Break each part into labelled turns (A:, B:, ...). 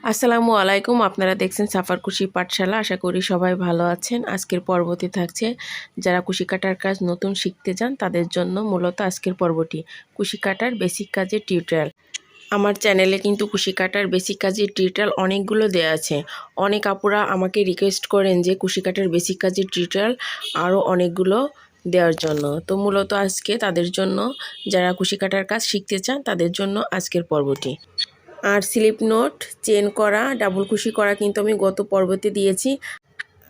A: আসসালামু আলাইকুম, আপনারা দেখছেন সাফার কুশি পাঠশালা। আশা করি সবাই ভালো আছেন। আজকের পর্বটি থাকছে, যারা কুশি কাটার কাজ নতুন শিখতে চান, তাদের জন্য মূলত আজকের পর্বটি। কুশি কাটার বেসিক কাজের টিউটোরিয়াল। আমার চ্যানেলে কিন্তু কুশি কাটার বেসিক কাজের টিউটোরিয়াল অনেকগুলো দেওয়া আছে। অনেক আপুরা আমাকে রিকোয়েস্ট করেন যে কুশি কাটার বেসিক কাজের টিউটোরিয়াল আরও অনেকগুলো দেওয়ার জন্য। তো মূলত আজকে তাদের জন্য, যারা কুশি কাটার কাজ শিখতে চান, তাদের জন্য আজকের পর্বটি। আর স্লিপ নোট, চেন করা, ডাবল কুশি করা কিন্তু আমি গত পর্বতে দিয়েছি।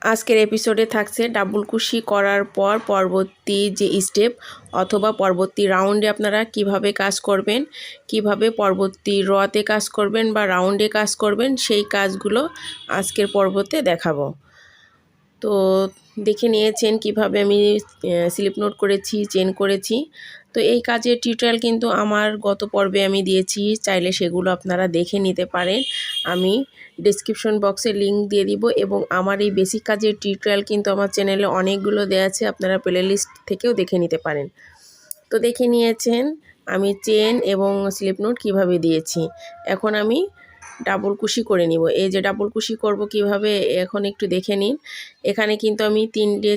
A: আজকের এপিসোডে থাকছে ডাবল কুশি করার পর পরবর্তী যে স্টেপ অথবা পরবর্তী রাউন্ডে আপনারা কীভাবে কাজ করবেন, কীভাবে পরবর্তী রতে কাজ করবেন বা রাউন্ডে কাজ করবেন, সেই কাজগুলো আজকের পর্বতে দেখাবো। তো দেখে নিয়েছেন কীভাবে আমি স্লিপ নোট করেছি, চেন করেছি। তো এই কাজের টিউটোরিয়াল কিন্তু আমার গত পর্বে আমি দিয়েছি, চাইলে সেগুলো আপনারা দেখে নিতে পারেন। আমি ডিসক্রিপশন বক্সে লিংক দিয়ে দিব এবং আমার এই বেসিক কাজের টিউটোরিয়াল কিন্তু আমার চ্যানেলে অনেকগুলো দেওয়া আছে, আপনারা প্লে লিস্ট থেকেও দেখে নিতে পারেন। তো দেখে নিয়েছেন, আমি চেন এবং স্লিপ নোট কীভাবে দিয়েছি। এখন আমি ডাবল কুশি করে নিব। এই যে ডাবল কুশি করব কীভাবে, এখন একটু দেখে নিন। এখানে কিন্তু আমি তিনটে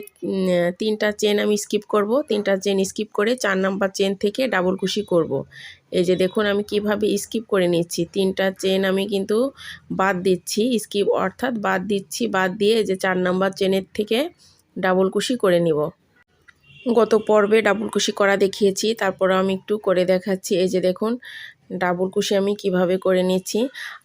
A: তিনটা চেন আমি স্কিপ করব। তিনটা চেন স্কিপ করে চার নাম্বার চেন থেকে ডাবল কুশি করব। এই যে দেখুন আমি কীভাবে স্কিপ করে নিচ্ছি। তিনটা চেন আমি কিন্তু বাদ দিচ্ছি স্কিপ অর্থাৎ বাদ দিচ্ছি, বাদ দিয়ে যে চার নাম্বার চেনের থেকে ডাবল কুশি করে নিব। গত পর্বে ডাবল কুশি করা দেখিয়েছি তারপর আমি একটু করে দেখাচ্ছি। এই যে দেখুন ডাবল কুশি আমি কীভাবে করে নিচ্ছি।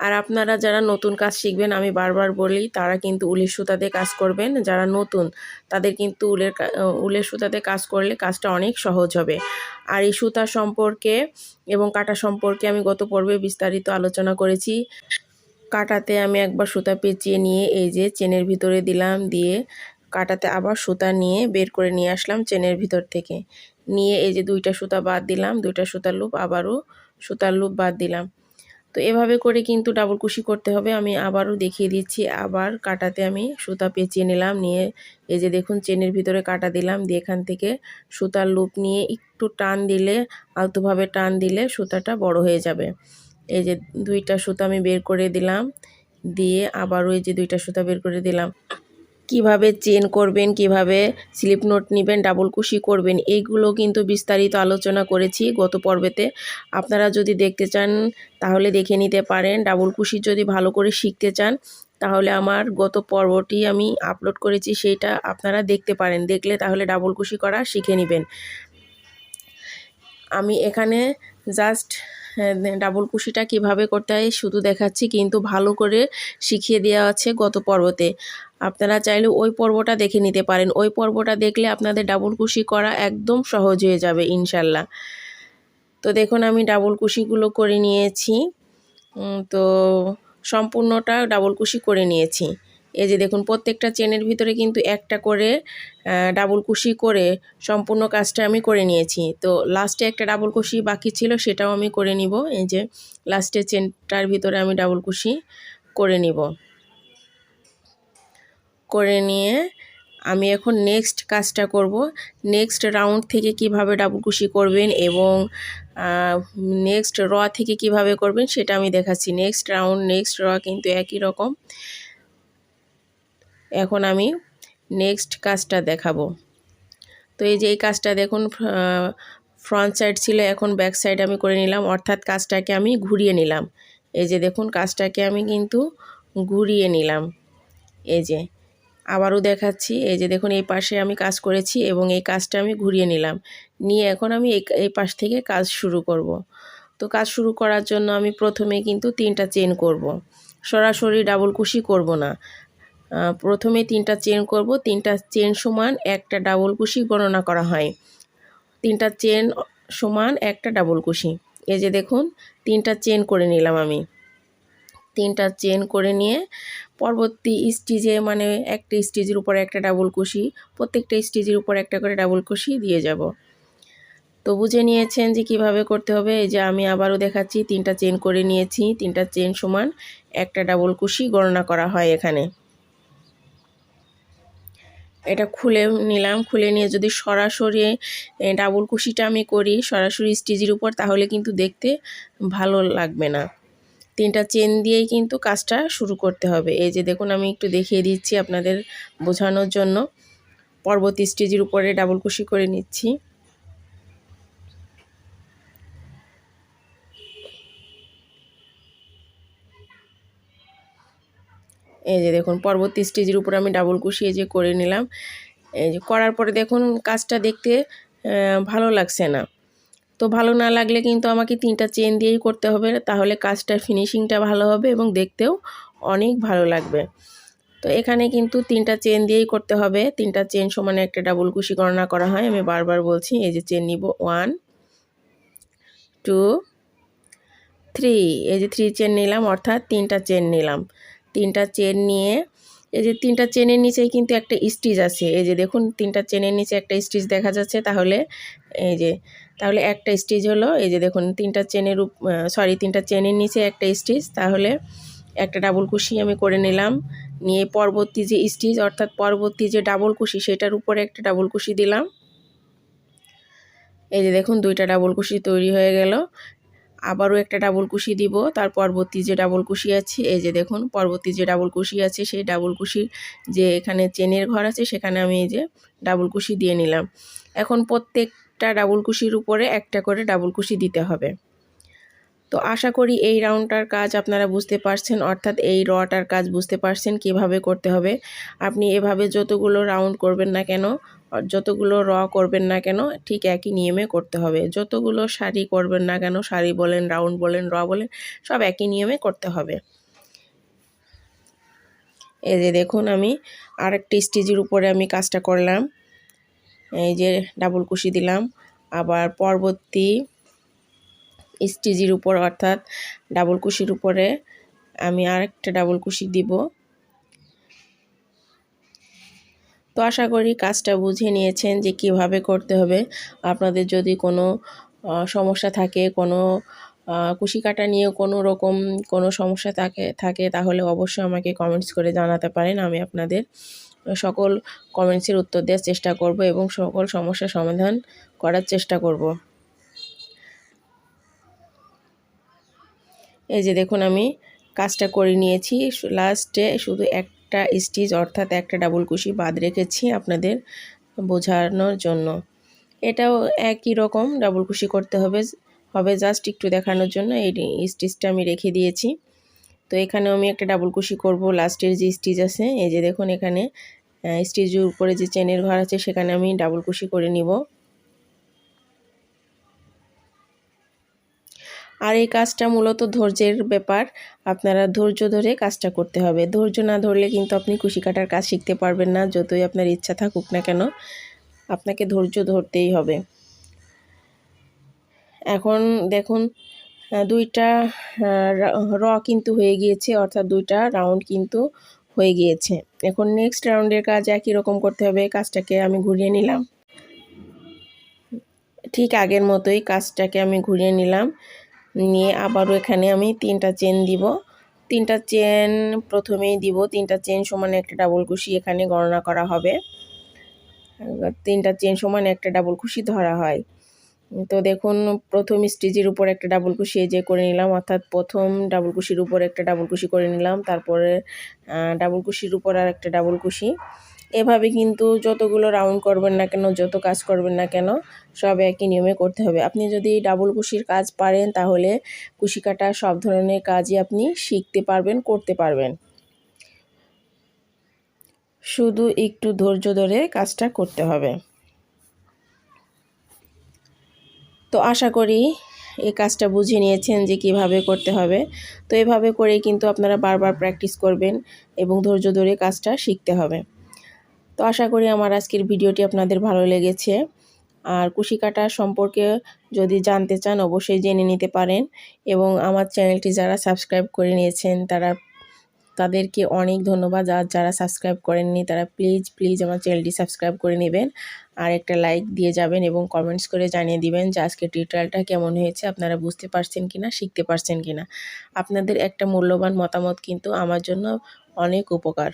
A: আর আপনারা যারা নতুন কাজ শিখবেন, আমি বারবার বলি, তারা কিন্তু উলের সুতাতে কাজ করবেন। যারা নতুন, তাদের কিন্তু উলের উলের সুতাতে কাজ করলে কাজটা অনেক সহজ হবে। আর এই সুতা সম্পর্কে এবং কাটা সম্পর্কে আমি গত পর্বে বিস্তারিত আলোচনা করেছি। কাটাতে আমি একবার সুতা পেঁচিয়ে নিয়ে, এই যে চেনের ভিতরে দিলাম, দিয়ে কাটাতে আবার সুতা নিয়ে বের করে নিয়ে আসলাম চেনের ভিতর থেকে। নিয়ে এই যে দুইটা সুতা বাদ দিলাম, দুইটা সুতার লুপ আবারও সুতার লুপ বাদ দিলাম। তো এভাবে করে কিন্তু ডাবল কুশি করতে হবে। আমি আবারও দেখিয়ে দিচ্ছি, আবার কাটাতে আমি সুতা পেঁচিয়ে নিলাম, নিয়ে এই যে দেখুন চেনের ভিতরে কাটা দিলাম, দিয়ে এখান থেকে সুতার লুপ নিয়ে একটু টান দিলে, আলতোভাবে টান দিলে সুতাটা বড় হয়ে যাবে। এই যে দুইটা সুতা আমি বের করে দিলাম, দিয়ে আবারও এই যে দুইটা সুতা বের করে দিলাম। কীভাবে চেন করবেন, কীভাবে স্লিপ নোট নেবেন, ডাবল কুশি করবেন, এইগুলো কিন্তু বিস্তারিত আলোচনা করেছি গত পর্বেতে। আপনারা যদি দেখতে চান, তাহলে দেখে নিতে পারেন। ডাবল কুশি যদি ভালো করে শিখতে চান, তাহলে আমার গত পর্বটি আমি আপলোড করেছি, সেইটা আপনারা দেখতে পারেন। দেখলে তাহলে ডাবল কুশি করা শিখে নেবেন। আমি এখানে জাস্ট ডাবল কুশিটা কীভাবে করতে হয় শুধু দেখাচ্ছি, কিন্তু ভালো করে শিখিয়ে দেওয়া আছে গত পর্বতে। আপনারা চাইলে ওই পর্বটা দেখে নিতে পারেন। ওই পর্বটা দেখলে আপনাদের ডাবল কুশি করা একদম সহজ হয়ে যাবে, ইনশাল্লাহ। তো দেখুন, আমি ডাবল কুশিগুলো করে নিয়েছি। তো সম্পূর্ণটা ডাবল কুশি করে নিয়েছি। এই যে দেখুন, প্রত্যেকটা চেনের ভিতরে কিন্তু একটা করে ডাবল কুশি করে সম্পূর্ণ কাজটা আমি করে নিয়েছি। তো লাস্টে একটা ডাবল কুশি বাকি ছিল, সেটাও আমি করে নিব। এই যে লাস্টে চেনটার ভিতরে আমি ডাবল কুশি করে নিব। করে নিয়ে আমি এখন নেক্সট কাজটা করব। নেক্সট রাউন্ড থেকে কীভাবে ডাবল কুশি করবেন এবং নেক্সট র থেকে কীভাবে করবেন সেটা আমি দেখাচ্ছি। নেক্সট রাউন্ড নেক্সট র কিন্তু একই রকম। এখন আমি নেক্সট কাজটা দেখাবো। তো এই যে এই কাজটা দেখুন ফ্রন্ট সাইড ছিল, এখন ব্যাক সাইড আমি করে নিলাম, অর্থাৎ কাজটাকে আমি ঘুরিয়ে নিলাম। এই যে দেখুন, কাজটাকে আমি কিন্তু ঘুরিয়ে নিলাম। এই যে, আবারও দেখাচ্ছি, এই যে দেখুন, এই পাশে আমি কাজ করেছি এবং এই কাজটা আমি ঘুরিয়ে নিলাম। নিয়ে এখন আমি এই পাশ থেকে কাজ শুরু করব। তো কাজ শুরু করার জন্য আমি প্রথমে কিন্তু তিনটা চেন করব। সরাসরি ডাবল কুশি করব না। প্রথমে তিনটা চেন করব। তিনটা চেন সমান একটা ডাবল কুশি গণনা করা হয়। তিনটা চেন সমান একটা ডাবল কুশি। এই যে দেখুন, তিনটা চেন করে নিলাম আমি। তিনটা চেন করে নিয়ে পরবর্তী স্টিজে মানে একটা স্টিজের উপর একটা ডাবল কুশি, প্রত্যেকটা স্টিজের উপর একটা করে ডাবল কুশি দিয়ে যাব। তো বুঝে নিয়েছেন যে কীভাবে করতে হবে? এই যে আমি আবারও দেখাচ্ছি, তিনটা চেন করে নিয়েছি। তিনটা চেন সমান একটা ডাবল কুশি গণনা করা হয় এখানে। এটা খুলে নিলাম, খুলে নিয়ে যদি সরাসরি ডাবল কুশিটা আমি করি, সরাসরি স্টিজের উপর, তাহলে কিন্তু দেখতে ভালো লাগবে না। তিনটা চেন দিয়েই কিন্তু কাজটা শুরু করতে হবে। এই যে দেখুন, আমি একটু দেখিয়ে দিচ্ছি আপনাদের বোঝানোর জন্য। পরবর্তী স্টেজের উপরে ডাবল কুশি করে নিচ্ছি। এই যে দেখুন, পরবর্তী স্টেজের উপর আমি ডাবল কুশি এই যে করে নিলাম। এই যে করার পরে দেখুন, কাজটা দেখতে ভালো লাগছে না। তো ভালো না লাগলে কিন্তু আমাকে তিনটা চেন দিয়েই করতে হবে। তাহলে কাজটার ফিনিশিংটা ভালো হবে এবং দেখতেও অনেক ভালো লাগবে। তো এখানে কিন্তু তিনটা চেন দিয়েই করতে হবে। তিনটা চেন সমানে একটা ডাবল কুশি গণনা করা হয়। আমি বারবার বলছি, এই যে চেন নিব। ওয়ান টু থ্রি এই যে থ্রি চেন নিলাম, অর্থাৎ তিনটা চেন নিলাম। তিনটা চেন নিয়ে, এই যে তিনটা চেনের নিচেই কিন্তু একটা স্টিচ আছে। এই যে দেখুন, তিনটা চেনের নিচে একটা স্টিচ দেখা যাচ্ছে। তাহলে এই যে, তাহলে একটা স্টিচ হলো, এই যে দেখুন, তিনটা চেনের সরি তিনটা চেনের নিচে একটা স্টিচ তাহলে একটা ডাবল কুশি আমি করে নিলাম। নিয়ে পরবর্তী যে স্টিচ অর্থাৎ পরবর্তী যে ডাবল কুশি, সেটার উপরে একটা ডাবল কুশি দিলাম। এই যে দেখুন, দুইটা ডাবল কুশি তৈরি হয়ে গেল। আবারও একটা ডাবল কুশি দিব। তার পরবর্তী যে ডাবল কুশি আছে, এই যে দেখুন, পরবর্তী যে ডাবল কুশি আছে, সেই ডাবল কুশির যে এখানে চেনের ঘর আছে, সেখানে আমি এই যে ডাবল কুশি দিয়ে নিলাম। এখন প্রত্যেকটা ডাবল কুশির উপরে একটা করে ডাবল কুশি দিতে হবে। তো আশা করি এই রাউন্ডটার কাজ আপনারা বুঝতে পারছেন, অর্থাৎ এই রটার কাজ বুঝতে পারছেন কীভাবে করতে হবে। আপনি এভাবে যতগুলো রাউন্ড করবেন না কেন যতগুলো র করবেন না কেন, ঠিক একই নিয়মে করতে হবে। যতগুলো শাড়ি করবেন না কেন শাড়ি বলেন, রাউন্ড বলেন, র বলেন, সব একই নিয়মে করতে হবে। এই যে দেখুন আমি আরেকটি স্টেজের উপরে আমি কাজটা করলাম। এই যে ডাবল কুশি দিলাম। আবার পরবর্তী স্টেজের উপর অর্থাৎ ডাবল কুশির উপরে আমি আরেকটা ডাবল কুশি দিব। তো আশা করি কাজটা বুঝে নিয়েছেন যে কীভাবে করতে হবে। আপনাদের যদি কোনো সমস্যা থাকে, কোনো কুশি কাটা নিয়ে কোনো রকম কোনো সমস্যা থাকে থাকে, তাহলে অবশ্যই আমাকে কমেন্টস করে জানাতে পারেন। আমি আপনাদের সকল কমেন্টসের উত্তর দেওয়ার চেষ্টা করব এবং সকল সমস্যার সমাধান করার চেষ্টা করব। এই যে দেখুন আমি কাজটা করে নিয়েছি। লাস্টে শুধু একটা স্টিচ অর্থাৎ একটা ডাবল কুশি বাদ রেখেছি আপনাদের বোঝানোর জন্য। এটাও একই রকম, ডাবল কুশি করতে হবে হবে জাস্ট একটু দেখানোর জন্য। এই স্টিচটা আমি রেখে দিয়েছি। তো এখানেও আমি একটা ডাবল কুশি করব, লাস্টের যে স্টিচ আছে, এই যে দেখুন এখানে স্টিচের উপরে যে চেনের ঘর আছে, সেখানে আমি ডাবল কুশি করে নিব। আর এই কাজটা মূলত ধৈর্যের ব্যাপার। আপনারা ধৈর্য ধরে কাজটা করতে হবে। ধৈর্য না ধরলে কিন্তু আপনি কুশি কাটার কাজ শিখতে পারবেন না, যতই আপনার ইচ্ছা থাকুক না কেন। আপনাকে ধৈর্য ধরতেই হবে। এখন দেখুন দুইটা র কিন্তু হয়ে গিয়েছে, অর্থাৎ দুইটা রাউন্ড কিন্তু হয়ে গিয়েছে। এখন নেক্সট রাউন্ডের কাজ একই রকম করতে হবে। কাজটাকে আমি ঘুরিয়ে নিলাম। ঠিক আগের মতোই কাজটাকে আমি ঘুরিয়ে নিলাম। নিয়ে আবারও এখানে আমি তিনটা চেন দিব। তিনটা চেন প্রথমেই দিব। তিনটা চেন সমান একটা ডাবল কুশি এখানে গণনা করা হবে। তিনটা চেন সমান একটা ডাবল কুশি ধরা হয়। তো দেখুন, প্রথম স্টেজের উপর একটা ডাবল কুশি যে করে নিলাম, অর্থাৎ প্রথম ডাবল কুশির উপর একটা ডাবল কুশি করে নিলাম, তারপরে ডাবল কুশির উপর আর একটা ডাবল কুশি এভাবে কিন্তু যতগুলো রাউন্ড করবেন না কেন, যত কাজ করবেন না কেন, সব একই নিয়মে করতে হবে। আপনি যদি ডাবল কুশির কাজ পারেন, তাহলে কুশি কাটা সব ধরনের কাজই আপনি শিখতে পারবেন, করতে পারবেন। শুধু একটু ধৈর্য ধরে কাজটা করতে হবে। তো আশা করি এই কাজটা বুঝে নিয়েছেন যে কীভাবে করতে হবে। তো এভাবে করেই কিন্তু আপনারা বারবার প্র্যাকটিস করবেন এবং ধৈর্য ধরে কাজটা শিখতে হবে। তো আশা করি আমার আজকের ভিডিওটি আপনাদের ভালো লেগেছে। আর কুশি কাটা সম্পর্কে যদি জানতে চান, অবশ্যই জেনে নিতে পারেন। এবং আমার চ্যানেলটি যারা সাবস্ক্রাইব করে নিয়েছেন, তারা, তাদেরকে অনেক ধন্যবাদ। আর যারা সাবস্ক্রাইব করেননি, তারা প্লিজ প্লিজ আমার চ্যানেলটি সাবস্ক্রাইব করে নেবেন। আর একটা লাইক দিয়ে যাবেন এবং কমেন্টস করে জানিয়ে দিবেন যে আজকে টিউটোরিয়ালটা কেমন হয়েছে, আপনারা বুঝতে পারছেন কি না শিখতে পারছেন কি না আপনাদের একটা মূল্যবান মতামত কিন্তু আমার জন্য অনেক উপকার।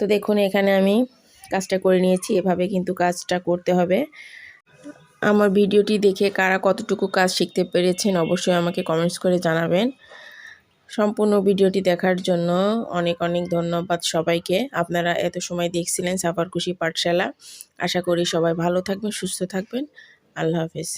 A: তো দেখুন, এখানে আমি কাজটা করে নিয়েছি। এভাবে কিন্তু কাজটা করতে হবে। আমার ভিডিওটি দেখে কারা কতটুকু কাজ শিখতে পেরেছেন অবশ্যই আমাকে কমেন্টস করে জানাবেন। সম্পূর্ণ ভিডিওটি দেখার জন্য অনেক অনেক ধন্যবাদ সবাইকে। আপনারা এত সময় দেখছিলেন সাফারকুশি পাঠশালা। আশা করি সবাই ভালো থাকবেন, সুস্থ থাকবেন। আল্লাহ হাফেজ।